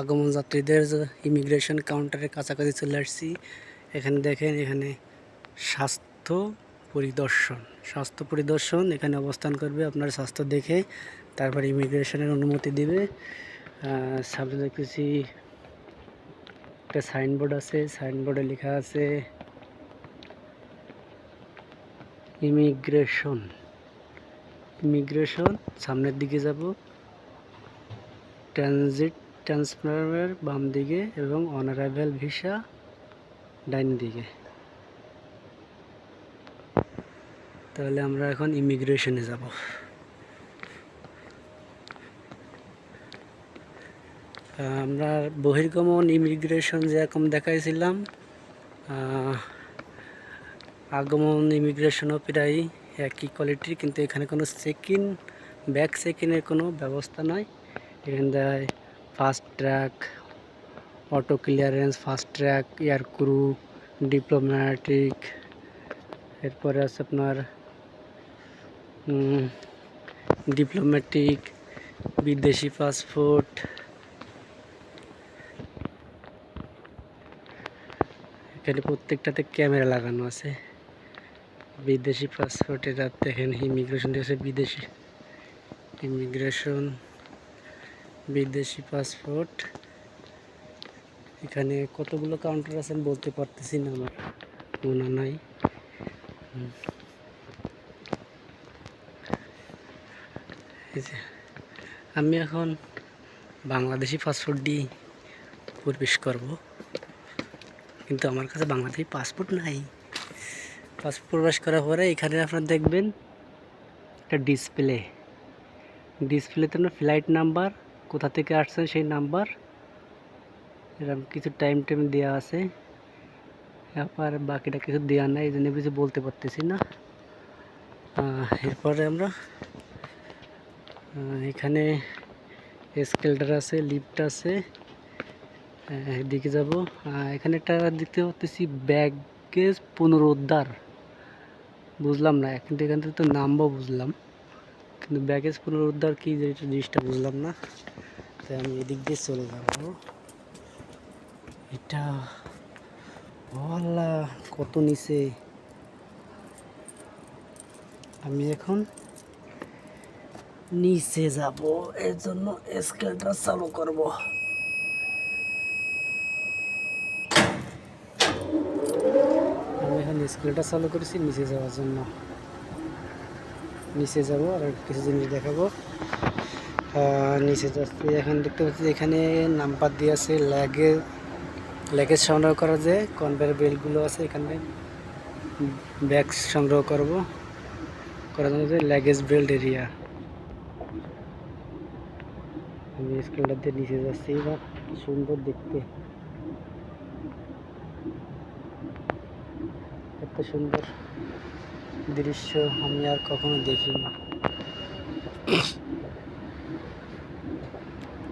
আগমন যাত্রীদের ইমিগ্রেশন কাউন্টারের কাছাকাছি চলে আসছি। এখানে দেখেন, এখানে স্বাস্থ্য পরিদর্শন। স্বাস্থ্য পরিদর্শন, এখানে অবস্থান করবে আপনার স্বাস্থ্য দেখে, তারপর ইমিগ্রেশনের অনুমতি দিবে। সামনে দেখতেছি একটা সাইনবোর্ড আছে সাইনবোর্ডে লেখা আছে ইমিগ্রেশন ইমিগ্রেশন সামনের দিকে যাব। ট্রানজিট ট্রান্সফারের বাম দিকে এবং অনারাইভেল ভিসা ডাইন দিকে। তাহলে আমরা এখন ইমিগ্রেশনে যাব। আমরা বহির্গমন, ইমিগ্রেশন যেরকম দেখাইছিলাম আগমন, ইমিগ্রেশনও প্রায় একই কোয়ালিটির কিন্তু এখানে কোনো চেক ইন ব্যাক চেক ইনের কোনো ব্যবস্থা নাই। এখানে দেয় fast track, auto clearance, fast track, air crew, diplomatic, এরপরে আছে আপনার ডিপ্লোম্যাটিক, বিদেশি পাসপোর্ট, এখানে প্রত্যেকটাতে ক্যামেরা লাগানো আছে। বিদেশি পাসপোর্ট এটা দেখেন, ইমিগ্রেশন আছে বিদেশি। ইমিগ্রেশন। বিদেশি পাসপোর্ট এখানে কতগুলো কাউন্টার আছে বলতে পারতেছি না আমার, মনে নাই। আমি এখন বাংলাদেশি পাসপোর্ট দিয়ে প্রবেশ করব। কিন্তু আমার কাছে বাংলাদেশি পাসপোর্ট নাই। পাসপোর্ট প্রবেশ করার পরে এখানে আপনারা দেখবেন একটা ডিসপ্লে ডিসপ্লেতে আপনার ফ্লাইট নাম্বার কোথা থেকে আসছেন সেই নাম্বার? এরকম কিছু টাইম টাইম দেওয়া আছে। এরপর বাকিটা কিছু দেওয়া নাই এই জন্য কিছু বলতে পারতেছি না। এরপরে আমরা এখানে স্কেলটার আছে লিফট আছে। দিকে যাব। এখানে একটা দেখতে পাচ্ছি ব্যাগেজ পুনরুদ্ধার। বুঝলাম না কিন্তু এখান থেকে তো নামবো, বুঝলাম। কিন্তু ব্যাগেজ পুনরুদ্ধার কি যে এটা জিনিসটা বুঝলাম না। তাই আমি এদিক দিয়ে চলে যাব। এটা ওয়াল্লা কত নিচে। আমি এখন নিচে যাব। এর জন্য স্কেলটা চালু করব। আমি এখন স্কেলটা চালু করেছি নিচে যাওয়ার জন্য। নিচে যাব আর কিছু জিনিস দেখাবো। নিচে যাচ্ছি এখন দেখতে পাচ্ছি এখানে নাম্বার দিয়ে আছে ল্যাগে, ল্যাগেজ সংগ্রহ করা যায় কনভেয়ার বেল্টগুলো আছে, এখানে ব্যাগ সংগ্রহ করব। করার জন্য যে ল্যাগেজ বেল্ট এরিয়া আমি দিয়ে নিচে যাচ্ছি বা সুন্দর দেখতে। এত সুন্দর। দৃশ্য আমি আর কখনো দেখিনি।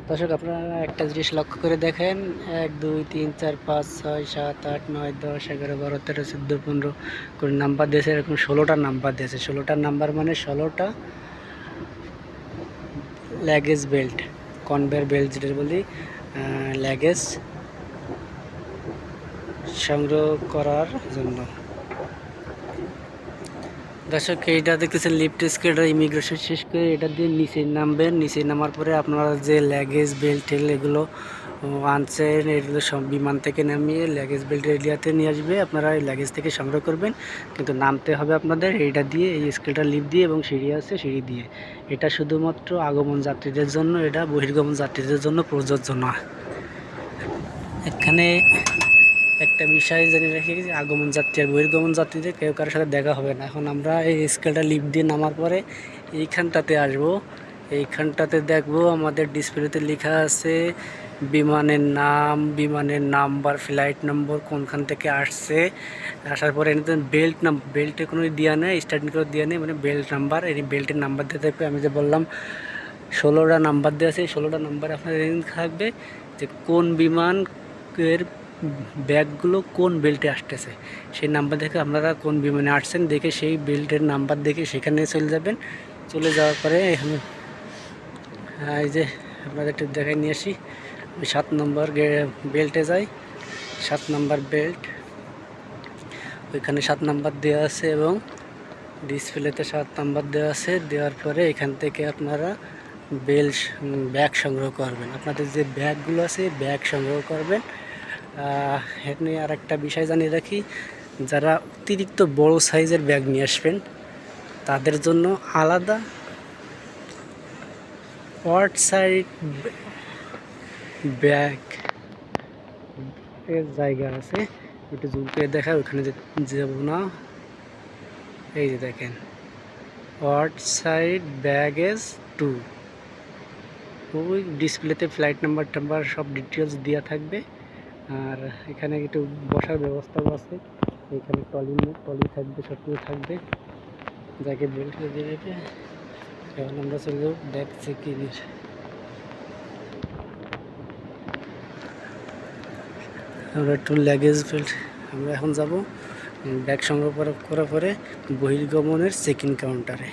দর্শক, আপনারা একটা জিনিস লক্ষ্য করে দেখেন। এক, দুই, তিন, চার, পাঁচ, ছয়, সাত, আট, নয়, দশ, এগারো, বারো, তেরো, চোদ্দ, পনেরো করে নাম্বার দিয়েছে। এরকম ষোলোটা নাম্বার দিয়েছে। ষোলোটা নাম্বার মানে ষোলোটা ল্যাগেজ বেল্ট কনভেয়ার বেল্ট যেটা বলি ল্যাগেজ সংগ্রহ করার জন্য। দর্শক, এইটা দেখতেছেন লিফট স্কেটার ইমিগ্রেশন শেষ করে এটা দিয়ে নিচে নামবেন। নিচে নামার পরে আপনারা যে ল্যাগেজ বেল্ট টেল এগুলো আনছেন, এগুলো সব বিমান থেকে নামিয়ে ল্যাগেজ বেল্ট এরিয়াতে নিয়ে আসবে। আপনারা ল্যাগেজ থেকে সংগ্রহ করবেন। কিন্তু নামতে হবে আপনাদের। এইটা দিয়ে, এই স্কেলটা লিফট দিয়ে এবং সিঁড়ি আছে সিঁড়ি দিয়ে। এটা শুধুমাত্র আগমন যাত্রীদের জন্য, এটা বহির্গমন যাত্রীদের জন্য প্রযোজ্য নয়। এখানে একটা বিষয় জানি রেখে গেছি আগমন যাত্রী আর বহির্গমন যাত্রীদের কেউ কারোর সাথে দেখা হবে না। এখন আমরা এই স্কেলটা লিফট দিয়ে নামার পরে এইখানটাতে আসব। এইখানটাতে দেখব আমাদের ডিসপ্লেতে লেখা আছে বিমানের নাম, বিমানের নাম্বার ফ্লাইট নম্বর কোনখান থেকে আসছে। আসার পরে এখানে বেল্ট নাম বেল্টে কোনো দেওয়া নেই স্টার্টিং করে দেওয়া নেই মানে বেল্ট নাম্বার এই বেল্টের নাম্বার দিয়ে থাকবে আমি যে বললাম, ষোলোটা নাম্বার দেওয়া আছে, এই ষোলোটা নাম্বার আপনার থাকবে যে কোন বিমান এর ব্যাগগুলো কোন বেল্টে আসতেছে? সেই নাম্বার দেখে আপনারা কোন বিমানে আসছেন, দেখে সেই বেল্টের নাম্বার দেখে সেখানে চলে যাবেন। চলে যাওয়ার পরে এই যে আপনাদের একটু দেখাই নিয়ে আসি। ওই সাত নম্বর বেল্টে যাই। সাত নম্বর বেল্ট। ওইখানে সাত নাম্বার দেওয়া আছে এবং ডিসপ্লেতে সাত নাম্বার দেওয়া আছে। দেওয়ার পরে এখান থেকে আপনারা বেল ব্যাগ সংগ্রহ করবেন। আপনাদের যে ব্যাগগুলো আছে, ব্যাগ সংগ্রহ করবেন। এখানে আর একটা বিষয় জানিয়ে রাখি, যারা অতিরিক্ত বড় সাইজের ব্যাগ নিয়ে আসবেন, তাদের জন্য আলাদা ওয়ার্ড সাইড ব্যাগ এর জায়গা আছে। একটু জুম করে দেখা ওখানে যাব না। এই যে দেখেন ward side bag baggage two. ওই ডিসপ্লেতে ফ্লাইট নাম্বার টাম্বার সব ডিটেলস দেওয়া থাকবে। আর এখানে একটু বসার ব্যবস্থাও আছে। এখানে টলি টলি থাকবে সব কিছু থাকবে। যাকে দিয়ে দেবে এখন আমরা চলে যাব ব্যাগ চেকিংয়ের আমরা একটু লাগেজ ফেল্ট আমরা এখন যাব ব্যাগ সংগ্রহ করার পরে বহির্গমনের চেক ইন কাউন্টারে